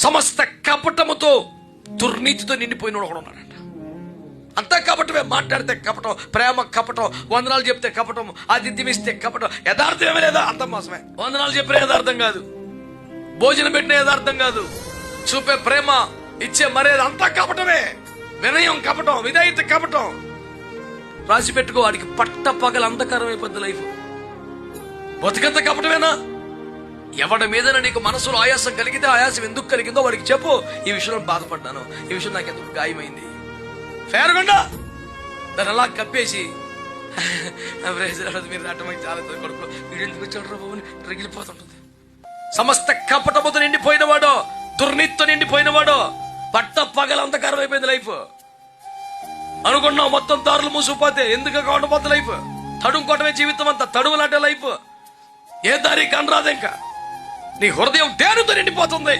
సమస్త కపటముతో దుర్నీతితో నిండిపోయిన ఒకడు ఉన్నాడంట. అంతా కపటమే మాట్లాడితే కపటం ప్రేమ కపటం వందనాలు చెప్తే కపటం ఆతిథ్యం ఇస్తే కపటం యథార్థం ఏమీ లేదా? అంత మోసమే. వందనాలు చెప్పిన యథార్థం కాదు. భోజనం పెట్టిన యథార్థం కాదు. చూపే ప్రేమ ఇచ్చే మర్యాద అంతా కపటమే. వినయం కపటం విధేయత కపటం. రాసి పెట్టుకో వాడికి పట్ట పగల అంధకారం అయిపోద్ది లైఫ్. బతుకంత కపటమేనా? ఎవడి మీద నీకు మనసులో ఆయాసం కలిగితే ఆయాసం ఎందుకు కలిగిందో వాడికి చెప్పు. ఈ విషయంలో బాధపడ్డాను. ఈ విషయం నాకు ఎందుకు గాయమైంది. ఫేరగొండ! దాన్ని అలా కప్పేసి మీరు నాటమని చాలా కొడుకు వీడు ఎందుకు వచ్చాడు బాబు రగిలిపోతుంటుంది. సమస్త కపటముతో నిండిపోయినవాడో దుర్నీతితో నిండిపోయినవాడో పట్ట పగల అంధకారం అయిపోయింది లైఫ్ అనుకున్నావు మొత్తం దారులు మూసిపోతే ఎందుకు ఉండబోద్ది లైఫ్ తడుముకోవటమే జీవితం అంతా తడువులాంటే లైఫ్ ఏ దారి కనరాదు ఇంకా. నీ హృదయం తేరుతో నిండిపోతుంది.